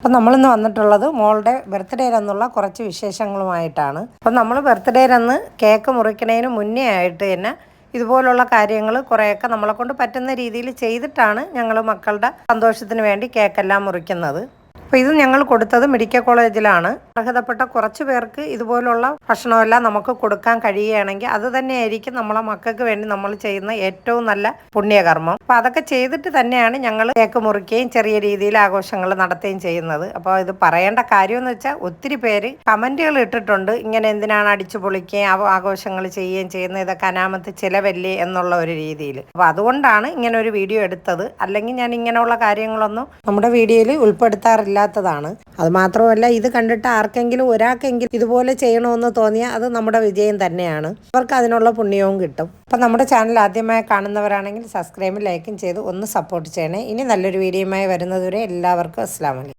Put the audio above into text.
അപ്പം നമ്മളിന്ന് വന്നിട്ടുള്ളത് മോളുടെ ബർത്ത്ഡേ എന്നുള്ള കുറച്ച് വിശേഷങ്ങളുമായിട്ടാണ്. അപ്പം നമ്മൾ ബർത്ത്ഡേ ബർത്ത്ഡേയിലെന്ന് കേക്ക് മുറിക്കുന്നതിന് മുന്നേ ആയിട്ട് തന്നെ ഇതുപോലുള്ള കാര്യങ്ങൾ കുറേയൊക്കെ നമ്മളെ കൊണ്ട് പറ്റുന്ന രീതിയിൽ ചെയ്തിട്ടാണ് ഞങ്ങൾ മക്കളുടെ സന്തോഷത്തിന് വേണ്ടി കേക്കെല്ലാം മുറിക്കുന്നത്. അപ്പോൾ ഇത് ഞങ്ങൾ കൊടുത്തത് മെഡിക്കൽ കോളേജിലാണ്. അർഹതപ്പെട്ട കുറച്ച് പേർക്ക് ഇതുപോലുള്ള ഭക്ഷണമെല്ലാം നമുക്ക് കൊടുക്കാൻ കഴിയുകയാണെങ്കിൽ അത് തന്നെയായിരിക്കും നമ്മളെ മക്കൾക്ക് വേണ്ടി നമ്മൾ ചെയ്യുന്ന ഏറ്റവും നല്ല പുണ്യകർമ്മം. അപ്പോൾ അതൊക്കെ ചെയ്തിട്ട് തന്നെയാണ് ഞങ്ങൾ കേക്ക് മുറിക്കുകയും ചെറിയ രീതിയിൽ ആഘോഷങ്ങൾ നടത്തുകയും ചെയ്യുന്നത്. അപ്പോൾ ഇത് പറയേണ്ട കാര്യം എന്ന് വെച്ചാൽ ഒത്തിരി പേര് കമന്റുകൾ ഇട്ടിട്ടുണ്ട്. ഇങ്ങനെ എന്തിനാണ് അടിച്ചു പൊളിക്കുകയും ആഘോഷങ്ങൾ ചെയ്യുകയും ചെയ്യുന്നത്? ഇതൊക്കെ അനാമത്ത് ചിലവല്ലേ എന്നുള്ള ഒരു രീതിയിൽ. അപ്പോൾ അതുകൊണ്ടാണ് ഇങ്ങനെ ഒരു വീഡിയോ എടുത്തത്. അല്ലെങ്കിൽ ഞാൻ ഇങ്ങനെയുള്ള കാര്യങ്ങളൊന്നും നമ്മുടെ വീഡിയോയിൽ ഉൾപ്പെടുത്താറില്ലാത്തതാണ് അത് മാത്രമല്ല ഇത് കണ്ടിട്ട് ആർക്കെങ്കിലും ഒരാൾക്കെങ്കിലും ഇതുപോലെ ചെയ്യണമെന്ന് തോന്നിയാൽ അത് നമ്മുടെ വിജയം തന്നെയാണ്. അവർക്ക് അതിനുള്ള പുണ്യവും കിട്ടും. അപ്പം നമ്മുടെ ചാനൽ ആദ്യമായി കാണുന്നവരാണെങ്കിൽ സബ്സ്ക്രൈബും ലൈക്കും ചെയ്ത് ഒന്ന് സപ്പോർട്ട് ചെയ്യണേ. ഇനി നല്ലൊരു വീഡിയോയുമായി വരുന്നതുവരെ എല്ലാവർക്കും അസ്സാം വലൈക്കും